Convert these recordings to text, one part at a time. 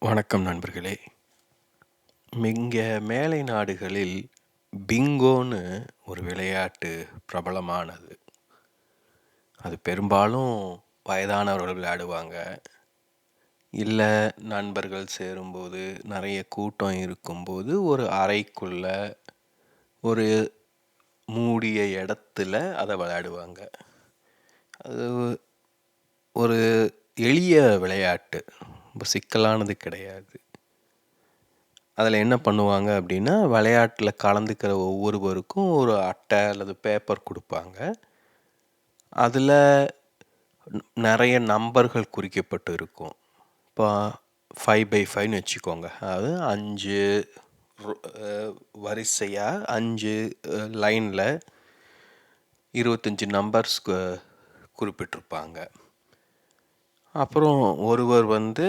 வணக்கம் நண்பர்களே. இங்கே மேலை நாடுகளில் பிங்கோன்னு ஒரு விளையாட்டு பிரபலமானது. அது பெரும்பாலும் வயதானவர்கள் விளையாடுவாங்க. இல்லை நண்பர்கள் சேரும்போது, நிறைய கூட்டம் இருக்கும்போது, ஒரு அறைக்குள்ள, ஒரு மூடிய இடத்துல அதை விளையாடுவாங்க. அது ஒரு எளிய விளையாட்டு. ரொம்ப சிக்கலானது கிடையாது. அதில் என்ன பண்ணுவாங்க அப்படின்னா விளையாட்டில் கலந்துக்கிற ஒவ்வொருவருக்கும் ஒரு அட்டை அல்லது பேப்பர் கொடுப்பாங்க அதில் நிறைய நம்பர்கள் குறிக்கப்பட்டு இருக்கும். இப்போ 5/5ன்னு வச்சுக்கோங்க. அதாவது அஞ்சு வரிசையாக அஞ்சு லைனில் இருபத்தஞ்சி நம்பர்ஸ் குறிப்பிட்டிருப்பாங்க. அப்புறம் ஒருவர் வந்து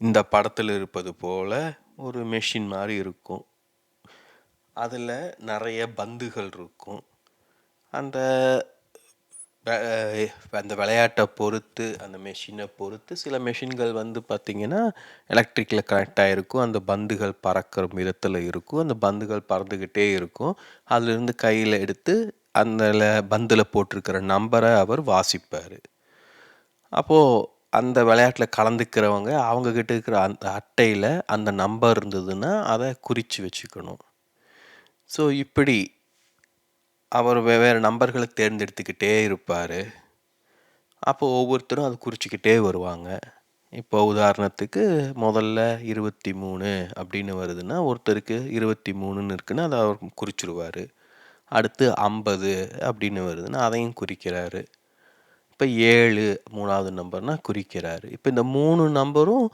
இந்த படத்தில் இருப்பது போல ஒரு மெஷின் மாதிரி இருக்கும். அதில் நிறைய பந்துகள் இருக்கும். அந்த அந்த விளையாட்டை பொறுத்து, அந்த மெஷினை பொறுத்து சில மெஷின்கள் வந்து பார்த்திங்கன்னா எலக்ட்ரிக்கில் கனெக்ட் ஆகிருக்கும் அந்த பந்துகள் பறக்கிற விதத்தில் இருக்கும். அந்த பந்துகள் பறந்துக்கிட்டே இருக்கும். அதிலிருந்து கையில் எடுத்து அந்த பந்தில் போட்டிருக்கிற நம்பரை அவர் வாசிப்பார் அப்போது அந்த விளையாட்டில் கலந்துக்கிறவங்க, அவங்கக்கிட்ட இருக்கிற அந்த அட்டையில் அந்த நம்பர் இருந்ததுன்னா, அதை குறித்து வச்சுக்கணும். ஸோ இப்படி அவர் வெவ்வேறு நம்பர்களை தேர்ந்தெடுத்துக்கிட்டே இருப்பார் அப்போ ஒவ்வொருத்தரும் அதை குறிச்சுக்கிட்டே வருவாங்க. இப்போ உதாரணத்துக்கு முதல்ல 23 அப்படின்னு வருதுன்னா, ஒருத்தருக்கு 23ன்னு இருக்குன்னா, அதை அவர் குறிச்சிருவார் அடுத்து 50 அப்படின்னு வருதுன்னா, அதையும் குறிக்கிறாரு. இப்போ ஏழு மூணாவது நம்பர்னா குறிக்கிறாரு. இப்போ இந்த மூணு நம்பரும்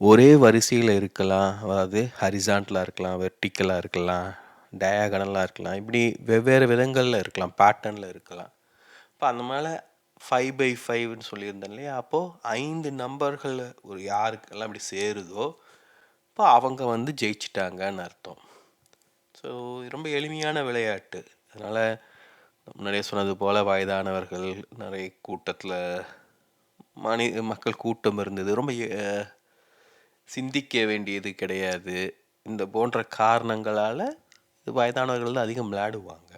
ஒரே வரிசையில் இருக்கலாம். அதாவது ஹாரிசான்டலா இருக்கலாம், வெர்டிக்கலாக இருக்கலாம், டயாகனலாக இருக்கலாம். இப்படி வெவ்வேறு விதங்களில் இருக்கலாம். பேட்டர்னில் இருக்கலாம். இப்போ அந்த மேலே ஃபைவ் பை ஃபைவ்னு சொல்லியிருந்தேன் இல்லையா? அப்போது ஐந்து நம்பர்கள் ஒரு யாருக்கெல்லாம் இப்படி சேருதோ, இப்போ அவங்க வந்து ஜெயிச்சுட்டாங்கன்னு அர்த்தம். ஸோ ரொம்ப எளிமையான விளையாட்டு. அதனால் முன்னாடியே சொன்னது போல் வயதானவர்கள், நிறைய கூட்டத்தில் மனி மக்கள் கூட்டம் இருந்தது. ரொம்ப சிந்திக்க வேண்டியது கிடையாது. இந்த போன்ற காரணங்களால் வயதானவர்கள் தான் அதிகம் விளையாடுவாங்க.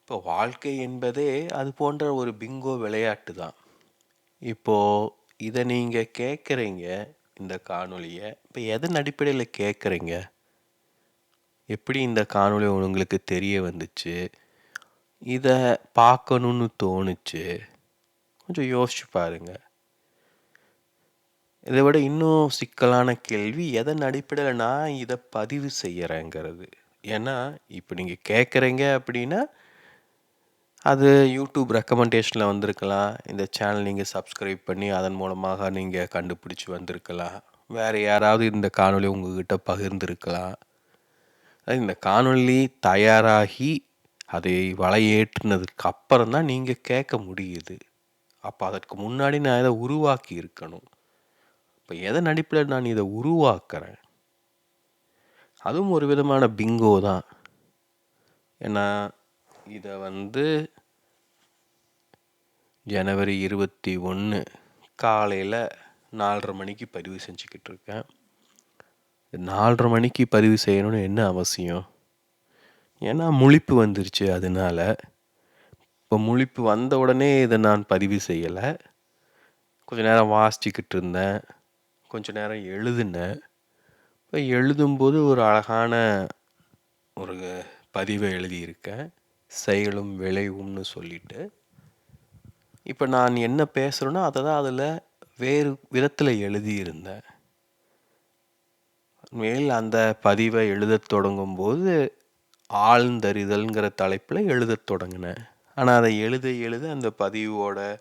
இப்போ வாழ்க்கை என்பதே அது போன்ற ஒரு பிங்கோ விளையாட்டு தான். இப்போது இதை நீங்கள் கேட்குறீங்க இந்த காணொலியை இப்போ எதன் அடிப்படையில் கேட்குறீங்க எப்படி இந்த காணொளி உங்களுக்கு தெரிய வந்துச்சு? இதை பார்க்கணுன்னு தோணுச்சு? கொஞ்சம் யோசிச்சு பாருங்க. இதை விட இன்னும் சிக்கலான கேள்வி, எதன் அடிப்படையில் நான் இதை பதிவு செய்யறேங்கிறது. ஏன்னா, இப்போ நீங்கள் கேட்குறீங்க அப்படின்னா, அது யூடியூப் ரெக்கமெண்டேஷனில் வந்திருக்கலாம். இந்த சேனல் நீங்கள் சப்ஸ்கிரைப் பண்ணி அதன் மூலமாக நீங்கள் கண்டுபிடிச்சி வந்திருக்கலாம். வேறு யாராவது இந்த காணொளி உங்ககிட்ட பகிர்ந்துருக்கலாம் இந்த காணொலி தயாராகி, அதை வலையேற்றுனதுக்கு அப்புறம் தான் நீங்கள் கேட்க முடியுது. அப்போ அதற்கு முன்னாடி நான் இதை உருவாக்கி இருக்கணும். இப்போ எதன் அடிப்படையில நான் இதை உருவாக்குறேன்? அதுவும் ஒரு விதமான பிங்கோ தான். ஏன்னா, இதை வந்து ஜனவரி இருபத்தி ஒன்று காலையில் நாலரை மணிக்கு பதிவு செஞ்சுக்கிட்டு இருக்கேன். 4:30 மணிக்கு பதிவு செய்யணும்னு என்ன அவசியம்? ஏன்னா முழிப்பு வந்துருச்சு அதனால. இப்போ முழிப்பு வந்த உடனே இத நான் பதிவு செய்யல. கொஞ்ச நேரம் வாசிச்சுக்கிட்டு இருந்தேன். கொஞ்ச நேரம் எழுதுனேன். இப்ப எழுதும்போது ஒரு அழகான ஒரு பதிவை எழுதியிருக்கேன். செயலும் விளைவும்னு சொல்லிட்டு. இப்ப நான் என்ன பேசுறேனோ, அத தான் அதுல வேறு விதத்துல எழுதியிருந்தேன். மேல் அந்த பதிவை எழுதத் தொடங்கும்போது, ஆழ்ந்தறிதல்ங்கிற தலைப்பில் எழுதத் தொடங்கினேன் ஆனால் அதை எழுத எழுத அந்த பதிவோட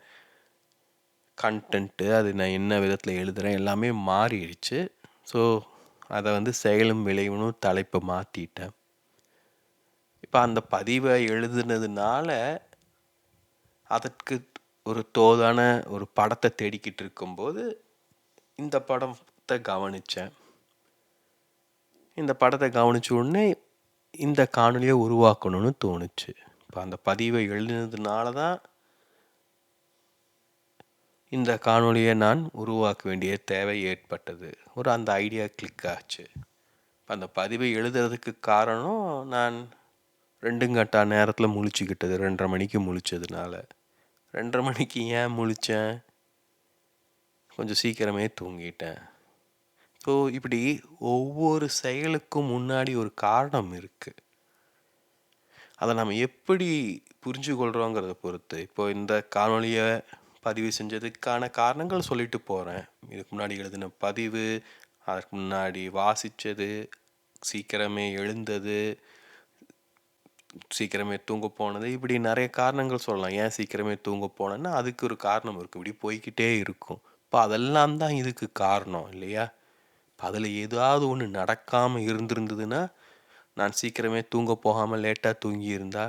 கண்டென்ட்டு அது நான் என்ன விதத்தில் எழுதுகிறேன் எல்லாமே மாறிடுச்சு. ஸோ, அதை வந்து செயலும் விளைவுன்னு தலைப்பை மாற்றிட்டேன் இப்போ அந்த பதிவை எழுதுனதுனால, அதற்கு ஒரு தோதான ஒரு படத்தை தேடிக்கிட்டு இருக்கும்போது, இந்த படத்தை கவனிச்சேன். இந்த படத்தை கவனிச்ச உடனே, இந்த காணொலியை உருவாக்கணும்னு தோணுச்சு. இப்போ அந்த பதிவை எழுதினதுனால தான் இந்த காணொலியை நான் உருவாக்க வேண்டிய தேவை ஏற்பட்டது. ஒரு அந்த ஐடியா கிளிக் ஆச்சு. இப்போ அந்த பதிவை எழுதுறதுக்கு காரணம் நான் ரெண்டுங்கட்டா நேரத்தில் முழிச்சுக்கிட்டது. ரெண்டரை மணிக்கு முழிச்சதுனால. ரெண்டரை மணிக்கு ஏன் முழிச்சேன்? கொஞ்சம் சீக்கிரமே தூங்கிட்டேன். ஸோ இப்படி ஒவ்வொரு செயலுக்கும் முன்னாடி ஒரு காரணம் இருக்குது அதை நம்ம எப்படி புரிஞ்சு கொள்கிறோங்கிறத பொறுத்து இப்போ இந்த காணொலியை பதிவு செஞ்சதுக்கான காரணங்கள் சொல்லிட்டு போகிறேன் இதுக்கு முன்னாடி எழுதின பதிவு அதற்கு முன்னாடி வாசித்தது சீக்கிரமே எழுந்தது சீக்கிரமே தூங்க போனது இப்படி நிறைய காரணங்கள் சொல்லலாம். ஏன் சீக்கிரமே தூங்க போனேன்னா அதுக்கு ஒரு காரணம் இருக்கும் இப்படி போய்கிட்டே இருக்கும். இப்போ அதெல்லாம் தான் இதுக்கு காரணம் இல்லையா? இப்போ அதில் ஏதாவது ஒன்று நடக்காமல் இருந்திருந்ததுன்னா நான் சீக்கிரமே தூங்க போகாமல் லேட்டாக தூங்கி இருந்தா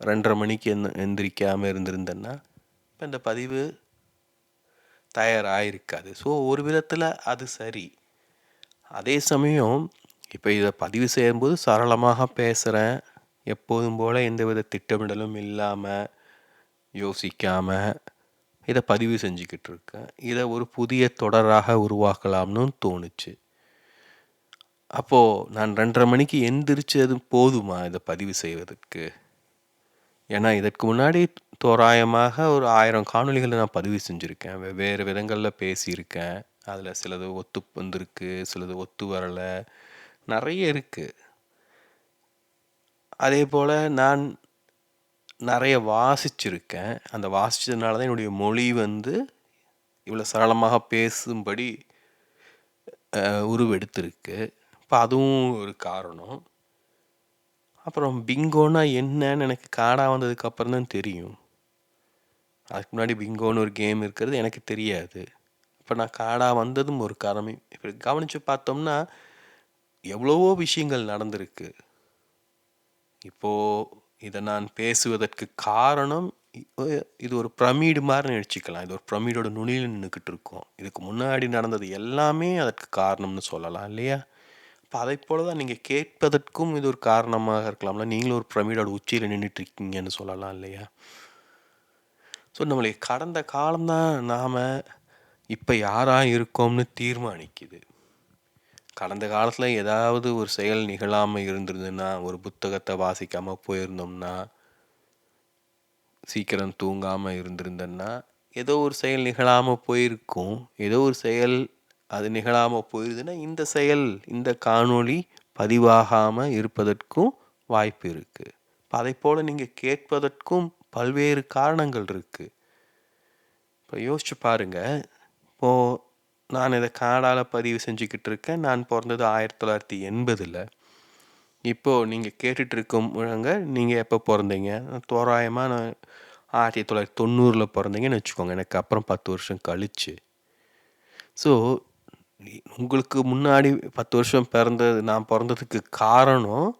ரெண்டரை மணிக்கு எந் எந்திரிக்காமல் இருந்திருந்தேன்னா இப்போ இந்த பதிவு தயாராகிருக்காது ஸோ ஒரு விதத்தில் அது சரி. அதே சமயம் இப்போ இதை பதிவு செய்யும்போது சரளமாக பேசுகிறேன் எப்போதும் போல் எந்தவித திட்டமிடலும் இல்லாமல் யோசிக்காமல் இதை பதிவு செஞ்சுக்கிட்டு இருக்கேன். இதை ஒரு புதிய தொடராக உருவாக்கலாம்னு தோணுச்சு. அப்போது நான் ரெண்டரை மணிக்கு எந்திரிச்சது போதுமா இதை பதிவு செய்வதற்கு? ஏன்னா இதற்கு முன்னாடி தோராயமாக ஒரு ஆயிரம் காணொளிகளை நான் பதிவு செஞ்சுருக்கேன். வெவ்வேறு விதங்களில் பேசியிருக்கேன். அதில் சிலது ஒத்து வந்திருக்கு சிலது ஒத்து வரலை. நிறைய இருக்குது அதே போல் நான் நிறைய வாசிச்சிருக்கேன். அந்த வாசித்ததுனால தான் என்னுடைய மொழி வந்து இவ்வளோ சரளமாக பேசும்படி உருவெடுத்திருக்கு. இப்போ அதுவும் ஒரு காரணம். அப்புறம் பிங்கோனா என்னன்னு எனக்கு காடா வந்ததுக்கப்புறம் தான் தெரியும். அதுக்கு முன்னாடி பிங்கோன்னு ஒரு கேம் இருக்கிறது எனக்கு தெரியாது. இப்போ நான் காடா வந்ததும் ஒரு காரணம். இப்போ கவனித்து பார்த்தோம்னா எவ்வளவோ விஷயங்கள் நடந்திருக்கு. இப்போது இதை நான் பேசுவதற்கு காரணம் இது ஒரு பிரமிடு மாதிரி நினச்சிக்கலாம். இது ஒரு பிரமிடோட நுனியில் நின்றுக்கிட்டு இருக்கோம். இதுக்கு முன்னாடி நடந்தது எல்லாமே அதற்கு காரணம்னு சொல்லலாம் இல்லையா? இப்போ அதை போல தான் நீங்கள் கேட்பதற்கும் இது ஒரு காரணமாக இருக்கலாம்ல. நீங்களும் ஒரு பிரமிடோட உச்சியில் நின்றுட்டு இருக்கீங்கன்னு சொல்லலாம் இல்லையா? ஸோ நம்மளுடைய கடந்த காலம்தான் நாம் இப்போ யாராக இருக்கோம்னு தீர்மானிக்குது. கடந்த காலத்தில் ஏதாவது ஒரு செயல் நிகழாமல் இருந்திருந்ததுன்னா ஒரு புத்தகத்தை வாசிக்காமல் போயிருந்தோம்னா சீக்கிரம் தூங்காமல் இருந்திருந்தேன்னா ஏதோ ஒரு செயல் நிகழாமல் போயிருக்கும். ஏதோ ஒரு செயல் அது நிகழாமல் போயிருதுன்னா இந்த செயல் இந்த காணொளி பதிவாகாமல் இருப்பதற்கும் வாய்ப்பு இருக்குது இப்போ அதை போல் நீங்கள் கேட்பதற்கும் பல்வேறு காரணங்கள் இருக்குது இப்போ யோசிச்சு பாருங்கள் இப்போது நான் இதை காடால் பதிவு செஞ்சுக்கிட்டு இருக்கேன். நான் பிறந்தது ஆயிரத்தி தொள்ளாயிரத்தி எண்பதில். இப்போது நீங்கள் கேட்டுட்ருக்கும் இருக்கவங்க நீங்கள் எப்போ பிறந்தீங்க? தோராயமாக நான் ஆயிரத்தி தொள்ளாயிரத்தி தொண்ணூறில் பிறந்தீங்கன்னு வச்சுக்கோங்க. எனக்கு அப்புறம் பத்து வருஷம் கழிச்சு. ஸோ உங்களுக்கு முன்னாடி பத்து வருஷம் பிறந்தது நான் பிறந்ததுக்கு காரணம்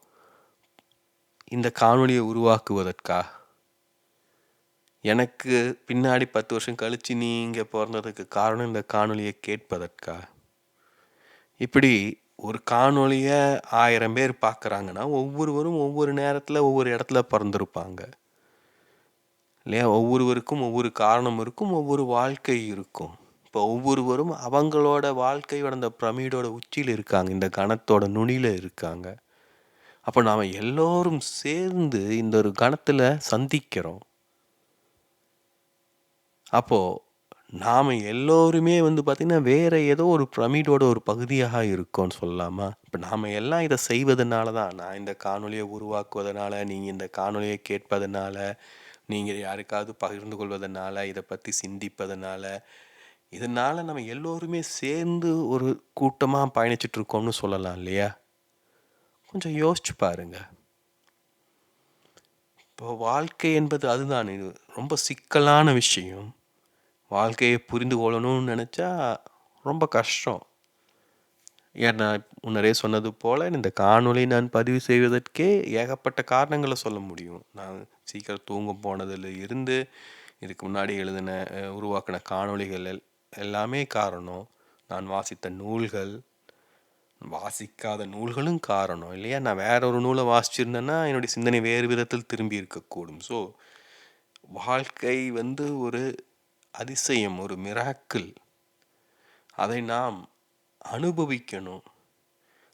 இந்த காணொலியை உருவாக்குவதற்கா? எனக்கு பின்னாடி பத்து வருஷம் கழிச்சு நீங்கள் பிறந்ததுக்கு காரணம் இந்த காணொலியை கேட்பதற்கா? இப்படி ஒரு காணொலியை ஆயிரம் பேர் பார்க்குறாங்கன்னா ஒவ்வொருவரும் ஒவ்வொரு நேரத்தில் ஒவ்வொரு இடத்துல பிறந்திருப்பாங்க. இல்லையா? ஒவ்வொருவருக்கும் ஒவ்வொரு காரணம் இருக்கும் ஒவ்வொரு வாழ்க்கை இருக்கும். இப்போ ஒவ்வொருவரும் அவங்களோட வாழ்க்கையோட அந்த பிரமிடோட உச்சியில் இருக்காங்க. இந்த கணத்தோட நுனியில் இருக்காங்க. அப்போ நாம் எல்லோரும் சேர்ந்து இந்த ஒரு கணத்தில் சந்திக்கிறோம். அப்போது நாம் எல்லோருமே வந்து பார்த்திங்கன்னா வேறு ஏதோ ஒரு பிரமிடோட ஒரு பகுதியாக இருக்கோம்னு சொல்லலாமா? இப்போ நாம் எல்லாம் இதை செய்வதனால தான் நான் இந்த காணொலியை உருவாக்குவதனால நீங்கள் இந்த காணொலியை கேட்பதனால நீங்கள் யாருக்காவது பகிர்ந்து கொள்வதனால இதை பற்றி சிந்திப்பதனால இதனால் நம்ம எல்லோருமே சேர்ந்து ஒரு கூட்டமாக பயணிச்சிட்ருக்கோம்னு சொல்லலாம் இல்லையா? கொஞ்சம் யோசிச்சு பாருங்க. இப்போ வாழ்க்கை என்பது அதுதான். இது ரொம்ப சிக்கலான விஷயம். வாழ்க்கையை புரிந்து கொள்ளணும்னு நினச்சா ரொம்ப கஷ்டம். ஏன்னா முன்னரே சொன்னது போல் இந்த காணொளி நான் பதிவு செய்வதற்கே ஏகப்பட்ட காரணங்களை சொல்ல முடியும். நான் சீக்கிரம் தூங்க போனதில் இருந்து இதுக்கு முன்னாடி எழுதின உருவாக்கின காணொளிகள் எல்லாமே காரணம். நான் வாசித்த நூல்கள் வாசிக்காத நூல்களும் காரணம். இல்லையா? நான் வேற ஒரு நூலை வாசிச்சிருந்தேன்னா என்னுடைய சிந்தனை வேறு விதத்தில் திரும்பி இருக்கக்கூடும். ஸோ வாழ்க்கை வந்து ஒரு அதிசயம் ஒரு மிராக்கிள் அதை நாம் அனுபவிக்கணும்.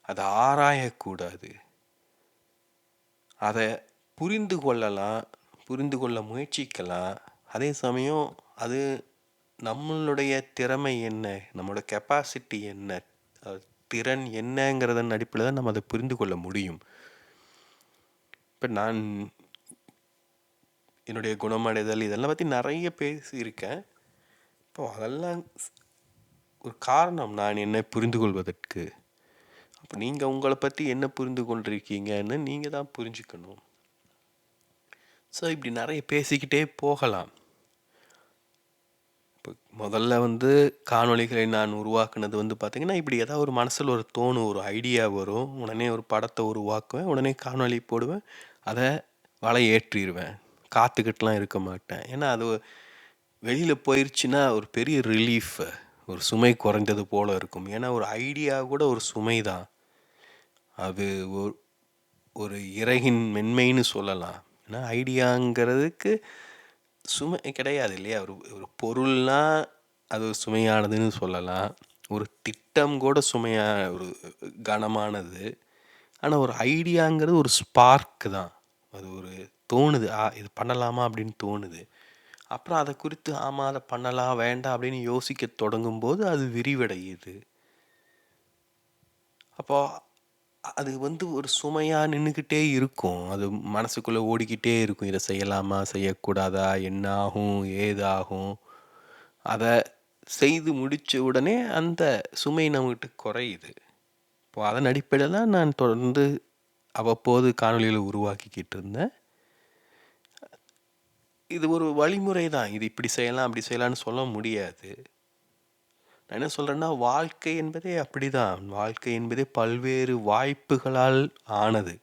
அதை ஆராயக்கூடாது. அதை புரிந்து கொள்ளலாம் புரிந்து கொள்ள முயற்சிக்கலாம். அதே சமயம் அது நம்மளுடைய திறமை என்ன? நம்மளோட கெப்பாசிட்டி என்ன? திறன் என்னங்கிறதன் அடிப்படையில் தான் நம்ம அதை புரிந்து கொள்ள முடியும். இப்போ நான் என்னுடைய குணமடைதல் இதெல்லாம் பற்றி நிறைய பேசியிருக்கேன். இப்போ அதெல்லாம் ஒரு காரணம் நான் என்ன புரிந்து கொள்வதற்கு. அப்போ நீங்கள் உங்களை பற்றி என்ன புரிந்து கொண்டிருக்கீங்கன்னு நீங்கள் தான் புரிஞ்சுக்கணும். ஸோ இப்படி நிறைய பேசிக்கிட்டே போகலாம். முதல்ல வந்து காணொளிகளை நான் உருவாக்குனது வந்து பார்த்திங்கன்னா இப்படி ஏதாவது ஒரு மனசில் ஒரு தோணும் ஒரு ஐடியா வரும். உடனே ஒரு படத்தை உருவாக்குவேன். உடனே காணொளி போடுவேன். அதை வலை ஏற்றிடுவேன் காத்துக்கிட்டுலாம் இருக்க மாட்டேன். ஏன்னா அது வெளியில் போயிருச்சுன்னா ஒரு பெரிய ரிலீஃப் ஒரு சுமை குறைந்தது போல இருக்கும். ஏன்னா ஒரு ஐடியா கூட ஒரு சுமை தான். அது ஒரு ஒரு இறகின் மென்மைன்னு சொல்லலாம். ஏன்னா ஐடியாங்கிறதுக்கு சுமை கிடையாது இல்லையா? ஒரு ஒரு பொருள்னால் அது ஒரு சுமையானதுன்னு சொல்லலாம். ஒரு திட்டம் கூட சுமையான ஒரு கனமானது. ஆனால் ஒரு ஐடியாங்கிறது ஒரு ஸ்பார்க் தான். அது ஒரு தோணுது. ஆ இது பண்ணலாமா அப்படின்னு தோணுது. அப்புறம் அதை குறித்து ஆமாம் அதை பண்ணலாம் வேண்டாம் அப்படின்னு யோசிக்க தொடங்கும்போது அது விரிவடையுது. அப்போ அது வந்து ஒரு சுமையா நின்றுக்கிட்டே இருக்கும். அது மனசுக்குள்ளே ஓடிக்கிட்டே இருக்கும். இதை செய்யலாமா? செய்யக்கூடாதா? என்ன ஆகும் ஏதாகும்? அதை செய்து முடிச்ச உடனே அந்த சுமை நம்மகிட்ட குறையுது. இப்போ அதன் அடிப்படையில் தான் நான் தொடர்ந்து அவ்வப்போது காணொளிகளை உருவாக்கிக்கிட்டு இருந்தேன். இது ஒரு வழிமுறை தான். இது இப்படி செய்யலாம் அப்படி செய்யலான்னு சொல்ல முடியாது. நான் என்ன சொல்கிறேன்னா வாழ்க்கை என்பதே அப்படிதான். வாழ்க்கை என்பதே பல்வேறு வாய்ப்புகளால் ஆனது.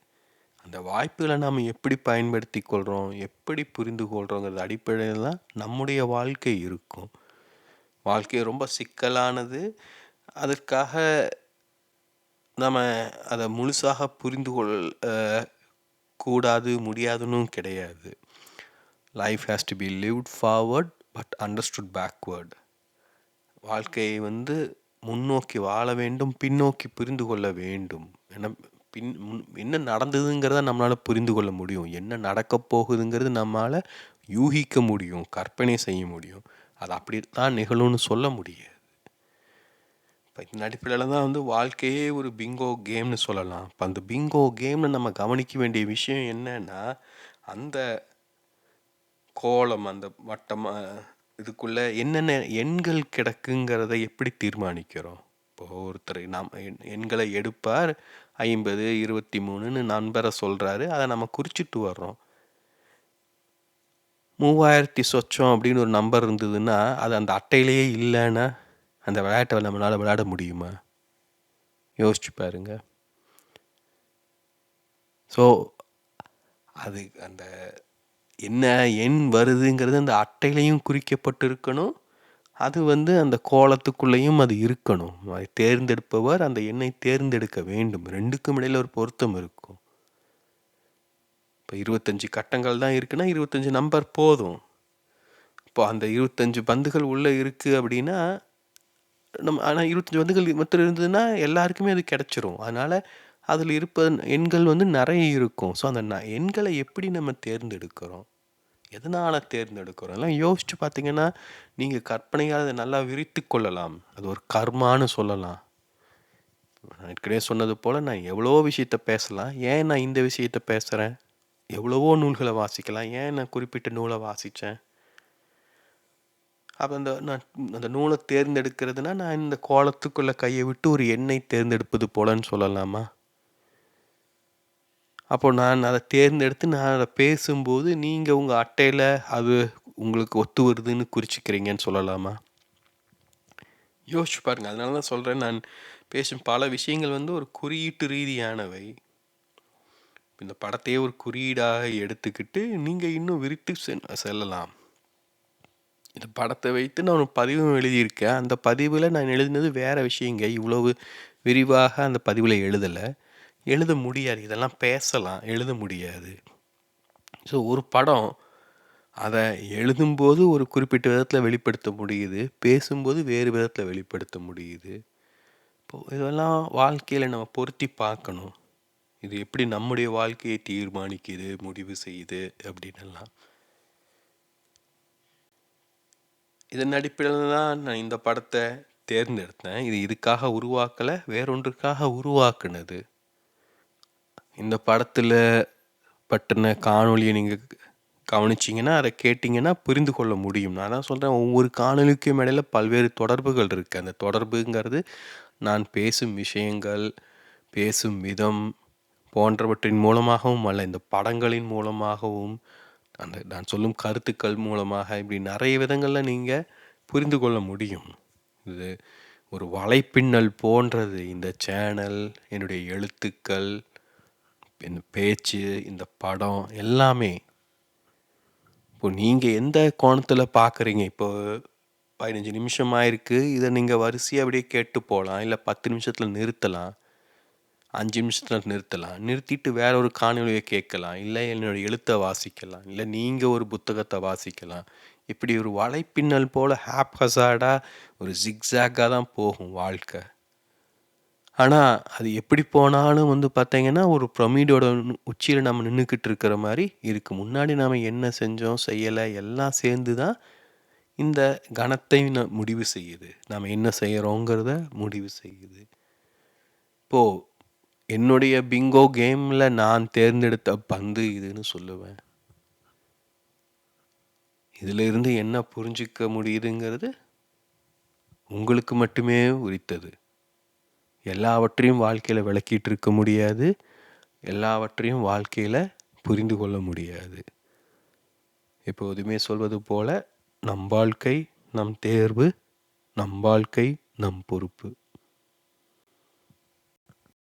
அந்த வாய்ப்புகளை நாம் எப்படி பயன்படுத்தி கொள்கிறோம் எப்படி புரிந்து கொள்கிறோங்கிறது அடிப்படையில் தான் நம்முடைய வாழ்க்கை இருக்கும். வாழ்க்கை ரொம்ப சிக்கலானது. அதற்காக நம்ம அதை முழுசாக புரிந்து கொள் கூடாது முடியாதுன்னு கிடையாது. Life has to be lived forward but understood backward வாழ்க்கையை வந்து முன்னோக்கி வாழ வேண்டும் பின்னோக்கி புரிந்து கொள்ள வேண்டும். ஏன்னா பின் முன் என்ன நடந்ததுங்கிறத நம்மளால் புரிந்து கொள்ள முடியும். என்ன நடக்கப் போகுதுங்கிறது நம்மளால் யூகிக்க முடியும் கற்பனை செய்ய முடியும். அது அப்படி தான் நிகழும்னு சொல்ல முடியாது. இப்போ இந்த அடிப்படையில் தான் வந்து வாழ்க்கையே ஒரு பிங்கோ கேம்னு சொல்லலாம். இப்போ அந்த பிங்கோ கேமில் நம்ம கவனிக்க வேண்டிய விஷயம் என்னன்னா அந்த கோலம் அந்த வட்டமாக இதுக்குள்ளே என்னென்ன எண்கள் கிடக்குங்கிறத எப்படி தீர்மானிக்கிறோம்? இப்போ ஒருத்தர் நாம் எண்களை எடுப்பார் ஐம்பது இருபத்தி மூணுன்னு நண்பரை சொல்கிறாரு அதை நம்ம குறிச்சிட்டு வர்றோம். மூவாயிரத்தி சொச்சம் அப்படின்னு ஒரு நம்பர் இருந்ததுன்னா அது அந்த அட்டையிலேயே இல்லைன்னா அந்த விளையாட்டை நம்மளால் விளையாட முடியுமா? யோசிச்சு பாருங்க. ஸோ அது அந்த என்ன எண் வருதுங்கிறது அந்த அட்டையிலையும் குறிக்கப்பட்டு இருக்கணும் அது வந்து அந்த கோலத்துக்குள்ளேயும் அது இருக்கணும். அதை தேர்ந்தெடுப்பவர் அந்த எண்ணை தேர்ந்தெடுக்க வேண்டும். ரெண்டுக்கும் இடையில ஒரு பொருத்தம் இருக்கும். இப்போ இருபத்தஞ்சி கட்டங்கள் தான் இருக்குன்னா இருபத்தஞ்சி நம்பர் போதும். இப்போ அந்த இருபத்தஞ்சு பந்துகள் உள்ளே இருக்குது அப்படின்னா நம்ம ஆனால் இருபத்தஞ்சி பந்துகள் மொத்தம் இருந்ததுன்னா எல்லாருக்குமே அது கிடச்சிரும். அதனால் அதில் இருப்ப எண்கள் வந்து நிறைய இருக்கும். ஸோ அந்த ந- எண்களை எப்படி நம்ம தேர்ந்தெடுக்கிறோம்? எதனால் தேர்ந்தெடுக்கிறோம்? எல்லாம் யோசிச்சு பார்த்தீங்கன்னா நீங்கள் கற்பனையாக அதை நல்லா விரித்து கொள்ளலாம். அது ஒரு கர்மான்னு சொல்லலாம். நான் ஏற்கனவே சொன்னது போல் நான் எவ்வளோ விஷயத்த பேசலாம். ஏன் நான் இந்த விஷயத்த பேசுகிறேன் எவ்வளவோ நூல்களை வாசிக்கலாம். ஏன் நான் குறிப்பிட்ட நூலை வாசித்தேன் அப்போ அந்த நான் அந்த நூலை தேர்ந்தெடுக்கிறதுனா நான் இந்த கோலத்துக்குள்ளே கையை விட்டு ஒரு எண்ணெய் தேர்ந்தெடுப்பது போலன்னு சொல்லலாமா? அப்போ நான் அதை தேர்ந்தெடுத்து நான் அதை பேசும்போது நீங்கள் உங்கள் அட்டையில் அது உங்களுக்கு ஒத்து வருதுன்னு குறிச்சிக்கிறீங்கன்னு சொல்லலாமா? யோசிச்சு பாருங்கள் அதனால தான் சொல்கிறேன் நான் பேசும் பல விஷயங்கள் வந்து ஒரு குறியீட்டு ரீதியானவை. இந்த படத்தையே ஒரு குறியீடாக எடுத்துக்கிட்டு நீங்கள் இன்னும் விரித்து செல்லலாம். இந்த படத்தை வைத்து நான் ஒரு பதிவும் எழுதியிருக்கேன். அந்த பதிவில் நான் எழுதினது வேறு விஷயங்க. இவ்வளவு விரிவாக அந்த பதிவில் எழுதலை. எழுத முடியாது. இதெல்லாம் பேசலாம். எழுத முடியாது. ஸோ ஒரு படம் அதை எழுதும்போது ஒரு குறிப்பிட்ட விதத்தில் வெளிப்படுத்த முடியுது. பேசும்போது வேறு விதத்தில் வெளிப்படுத்த முடியுது. இப்போது இதெல்லாம் வாழ்க்கையில் நம்ம பொருத்தி பார்க்கணும். இது எப்படி நம்முடைய வாழ்க்கையை தீர்மானிக்குது முடிவு செய்யுது அப்படின்னெல்லாம் இதன் அடிப்படையில் தான் நான் இந்த படத்தை தேர்ந்தெடுத்தேன். இது இதுக்காக உருவாக்கலை வேறொன்றுக்காக உருவாக்குனது. இந்த படத்தில் பற்றின காணொலியை நீங்கள் கவனிச்சிங்கன்னா அதை கேட்டிங்கன்னா புரிந்து கொள்ள முடியும். நான் தான் சொல்கிறேன் ஒவ்வொரு காணொலிக்கும் இடையில பல்வேறு தொடர்புகள் இருக்குது அந்த தொடர்புங்கிறது நான் பேசும் விஷயங்கள் பேசும் விதம் போன்றவற்றின் மூலமாகவும் அல்ல இந்த படங்களின் மூலமாகவும் அந்த நான் சொல்லும் கருத்துக்கள் மூலமாக இப்படி நிறைய விதங்களில் நீங்கள் புரிந்து கொள்ள முடியும். இது ஒரு வலைப்பின்னல் போன்றது. இந்த சேனல் என்னுடைய எழுத்துக்கள் இந்த பேச்சு இந்த படம் எல்லாமே இப்போ நீங்கள் எந்த கோணத்தில் பார்க்குறீங்க இப்போ பதினஞ்சு நிமிஷம் ஆயிருக்கு இதை நீங்கள் வரிசையாக அப்படியே கேட்டு போகலாம் இல்லை பத்து நிமிஷத்தில் நிறுத்தலாம். அஞ்சு நிமிஷத்தில் நிறுத்தலாம். நிறுத்திட்டு வேற ஒரு காணொலியை கேட்கலாம். இல்லை என்னோடய எழுத்தை வாசிக்கலாம். இல்லை நீங்கள் ஒரு புத்தகத்தை வாசிக்கலாம். இப்படி ஒரு வலைப்பின்னல் போல் ஹாப் ஹசாடாக ஒரு ஜிக்ஸாக்காக தான் போகும் வாழ்க்கை. ஆனால் அது எப்படி போனாலும் வந்து பார்த்தீங்கன்னா ஒரு பிரமிடோட உச்சியில் நம்ம நின்றுக்கிட்டு இருக்கிற மாதிரி இருக்குது முன்னாடி நாம் என்ன செஞ்சோம் செய்யலை எல்லாம் சேர்ந்து தான் இந்த கணத்தை முடிவு செய்யுது. நாம் என்ன செய்கிறோங்கிறத முடிவு செய்யுது. இப்போது என்னுடைய பிங்கோ கேமில் நான் தேர்ந்தெடுத்த பந்து இதுன்னு சொல்லுவேன். இதிலிருந்து என்ன புரிஞ்சிக்க முடியுதுங்கிறது உங்களுக்கு மட்டுமே உரித்தது. எல்லாவற்றையும் வாழ்க்கையில் விளக்கிட்டு இருக்க முடியாது. எல்லாவற்றையும் வாழ்க்கையில் புரிந்து கொள்ள முடியாது. எப்போதுமே சொல்வது போல நம் வாழ்க்கை நம் தேர்வு நம் வாழ்க்கை நம் பொறுப்பு.